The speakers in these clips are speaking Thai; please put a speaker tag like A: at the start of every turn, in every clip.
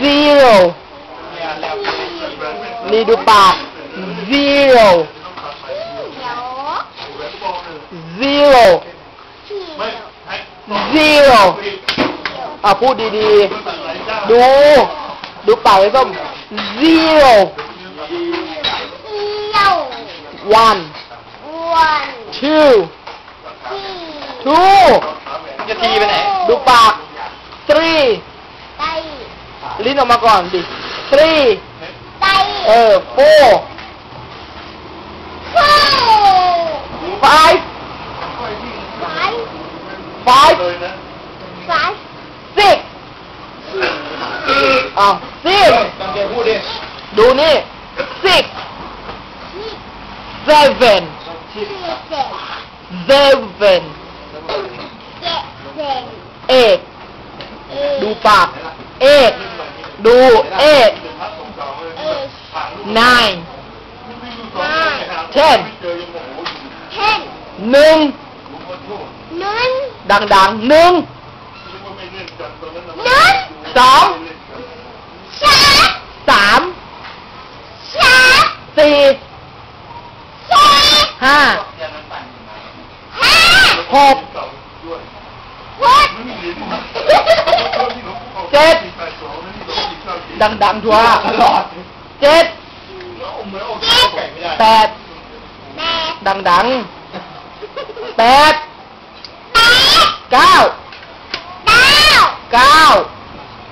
A: zero นี่ดูปาก zero
B: เขียว
A: zero
B: เขียว
A: zero อะพูดดีๆ ดู ดูปากไอ้ส้ม zero
B: เขียว
A: one
B: วัน
A: two
B: ที่
A: two
C: จะทีไปไหน
A: ดูปาก three
B: ไต
A: ลิ้ นออกมาก่อนดิ three
B: ไต
A: เออ four
B: คู่
A: five
B: ไฟ
A: five
B: ไฟ
A: six อ้าว six
C: ตั้งใจพูดดิ
A: ดูนี่ six seven
B: ที่เจ็ด
A: seven
B: เจ็ดเจ็ด
A: eight
B: เอ็ด
A: ดูปาก eight ดู eight
B: เอ็ด
A: nine
B: นาย
A: ten
B: เท่น
A: หนึ่ง
B: นุ่น
A: ดังๆหนึ่ง
B: นุ่น
A: สอง
B: ชัด
A: สาม
B: ชัด
A: สี่
B: เจ็ด
A: ห้า
B: ห้า
A: หก
B: หก
A: เจ็ด ดังๆทัวร์
C: ตลอด
A: เจ็ด
B: เจ็ด
A: แปด
B: แปด
A: ดังๆแปด
B: แปด
A: เก้า
B: เก้า
A: เก้า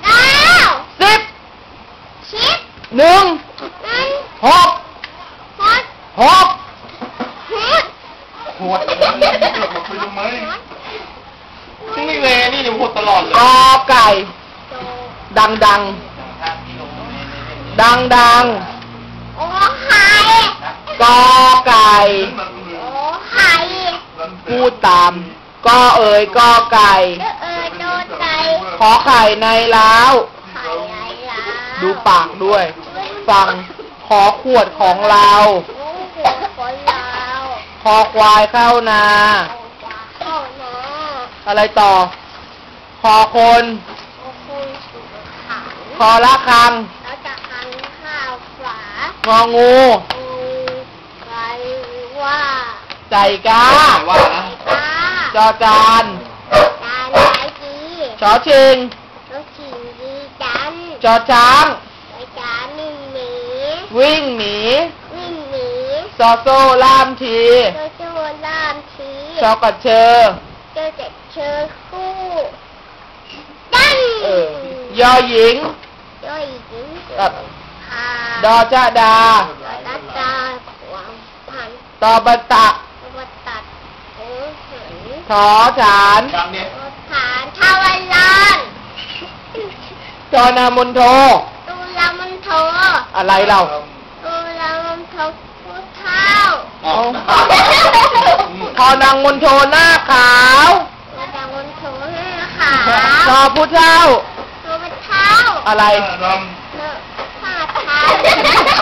B: เก้า
A: สิบ
B: สิบ
A: หนึ่ง
B: หนึ่ง
A: หก
B: หก
A: หก
B: หก
C: โหดไม่เวนี่เดี๋ยวโหดตลอดเลย
A: กอไก่
B: โต
A: ดังดัง ดังดัง
B: โอ้ไข่
A: ๆกอไก่
B: โอ้ไข่
A: พูดตามกอเอ๋ยกอไก่
B: เออเออโดนไก่
A: ขอไข่ในล้าว
B: ไข่ไอ้ล่ะ
A: ดูปากด้วย ฟังขอขวดของเรา
B: ลุงหัวคนเรา
A: คอควายเข้านา
B: เข้านะ
A: อะไรต่อ คอคน
B: โอ้คุณสุขัง
A: คอละคัง
B: แล้วจะหันข้าวฝา ง
A: องู
B: อูไก่ว่า
A: ใจกล้า
C: ว่านะ
B: ตา
A: จอจาน
B: ตาไหนดี
A: ชอชิง
B: ลูกชิ้นดีจัน
A: จอช้าง
B: ไอ้จานิ่งหมี
A: วิ่งหนี
B: วิ่งหนี
A: ซอโซ่ล่ามที
B: เจ้าชู้ล่ามที
A: ชอกระเชอ
B: เจ้าเจ็ดเชิญคู่ดัน
A: เออยอหญิง
B: ย่อยหญิง
A: กับ
B: พา
A: ดอจาดา
B: ตาตาขวางพัน
A: ตอบตะ
B: ตัวตัดหูหัน
A: ถอฐาน
C: ดังเนี่ย
B: ตัวฐานทาวารลาน
A: จอนามนโท
B: ตุลามันโท
A: อะไรเรา
B: ตุลามันโทผู้เท่า
C: เอา
A: พอนางมนโทหน้าขาว
B: ตุลามันโทห้าขา
A: ทอผู้เท่า
B: ตัวมันเท้า
A: อะไร
B: เนอะห้าเท้า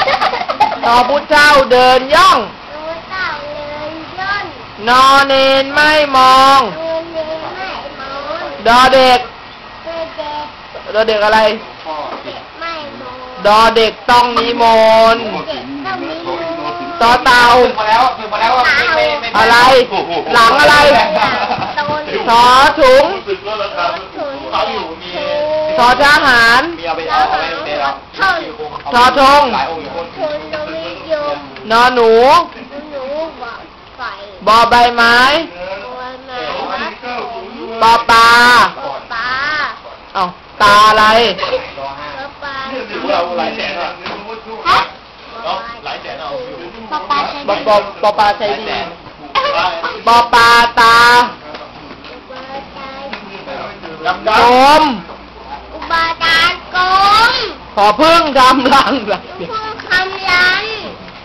A: ทอผู้เท่าเดินย่อง
B: ตัวเต่าเลยย่น
A: นอเนนไม่มอง
B: ตัวเลี้ยงไม่มอง
A: ดอเด็ก
B: ตัวเด็ก
A: ดอเด็กอะไร
C: พ่อสิ
B: ไม่มอง
A: ดอเด็กต้องนิมนต์
B: เด็กต้องมีมือ
A: ต่อเต่า
C: ฝึกมาแล้วฝึกมาแล้วว่าไม่ไม่ไม่
A: อะไรหลังอะไรทอถุงทอทหาร
C: มีเอาไปเอาเอาไปเดี๋ยวเรา
A: ทอทง
C: หลายองค์อยู่คน
B: คุณลมิยม
A: นอหนู
B: หนูบอกไฟ
A: บอใบไม้
B: ตัวแม่วัดผม
A: ปอปลา
B: ปลา
A: เอ้าตาอะไร
C: รอห้า
B: ตัวปลา
C: เราหลายแสนอะ
B: ฮะ
C: เนาะหลายแสนเอาอยู่
B: ปลาปลาใช่
A: บ
B: ไหม
A: อปอปอปลาใจ
C: หลายแส
A: ดี
C: น
A: ปอปลาตา
B: ปลาตาย
C: ดำ
A: ก
C: ด
A: ลม
B: อุบาทานกลม
A: ขอพึ่งทำรัง
B: ผู้คำยัน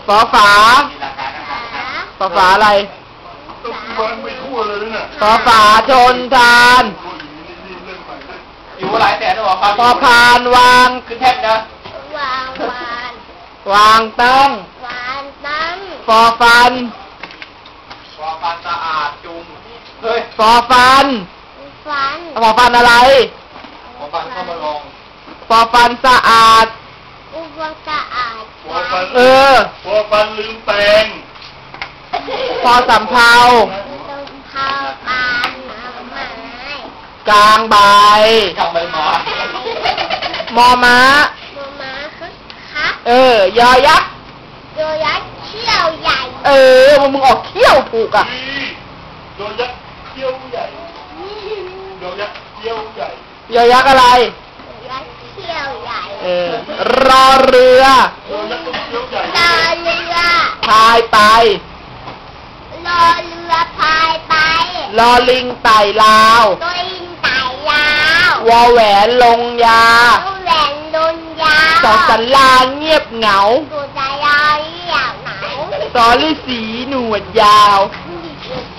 A: ฝอฝา
C: มีราคา
B: ขา
A: ฝอฝาอะไร
B: สาม
A: ฝอฝาชนทาน
C: อยู่หลายแสนหรอครับ
A: พอพานวาง
C: ขึ้นแท่นนะ
B: วางวาน
A: วางตั้ง
B: วานตั้ง
A: ฟอฟัน
C: พอฟันสะอาดจุงเฮ้ย
A: ฟอฟัน
B: ฟัน
A: ฟอฟันอะไร
C: พอฟันเข้ามาลอง
B: ฟ
A: ฟอฟันสะอาด
B: อุบลสะอาด
C: หัวฟัน
A: เออ
C: หัวฟันลืมแปรง
A: พอสำเพา
B: ตรงเท้าปานหมาไม้
A: กลางใบ
C: ทำใบไม้
A: มอม้า
B: มม้าคึกคัก
A: เออ ยอยักษ์
B: โยยักษ์เขี้ยวใหญ่
A: เออมึงออกเขี้ยวถูกอะ
C: โดนยักษ์เขี้ยวใหญ่ โดนยักษ์เขี้ยวใหญ่
A: ยอยักษ์อะไร
B: โยยักษ์เขี้ยวใหญ่
A: เออรอเรือ
C: โดนยักษ์เขี้ยวใหญ่
B: รอเรือ
A: พายไป
B: รอเรือพายไป
A: รอลิงไต่ลาว
B: ตัวอินไต่ยาว
A: วอแหวนลงยา
B: ตัวแหวนโดนยาว
A: สอสันลาเงียบเหงา
B: ตัวใจยาวเรียบหนาว
A: สอฤาษีหนวดยาว
B: มี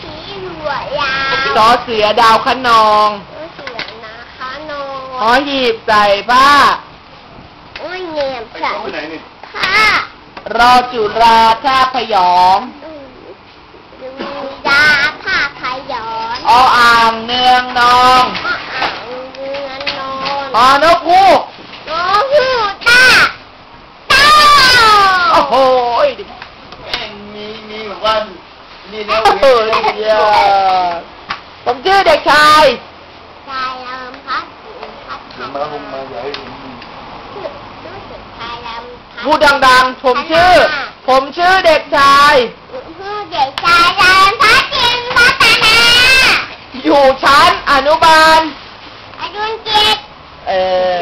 B: สีหัวยาว
A: สอเสือดาวคะนอง
B: ตัวเสือนะคะโน
A: หอหีบใส่ผ้า
B: โอ้ยเงียบ
C: ไอ้
B: ใส่
C: เขาไปไหนนี่
B: ผ้าร
A: อจุราท่าพยอง
B: อืมดูยาผ้าขยอน
A: ออ่างเนืองนอง
B: ก็อ่างเรือนนอน
A: ฮอนกฮูก
B: โอ้หูตาตา
A: โอ้โห
C: แม่งมีมีแบบว่านี่นะ
A: โอ้โหเยี่ยมผมชื่อเด็กชาย
B: ชายลำพัดพัด
C: เดี๋ยวมาหงมาใหญ่ผม
B: รู้สึกชายลำ พัด
A: พูดดังๆ ผมชื่อ ผมชื่อเด็กชาย
B: ผู้เด็กชายลำพัดจินพัฒนา
A: อยู่ชั้นอนุบาล
B: อายุเจ็ด
A: เออ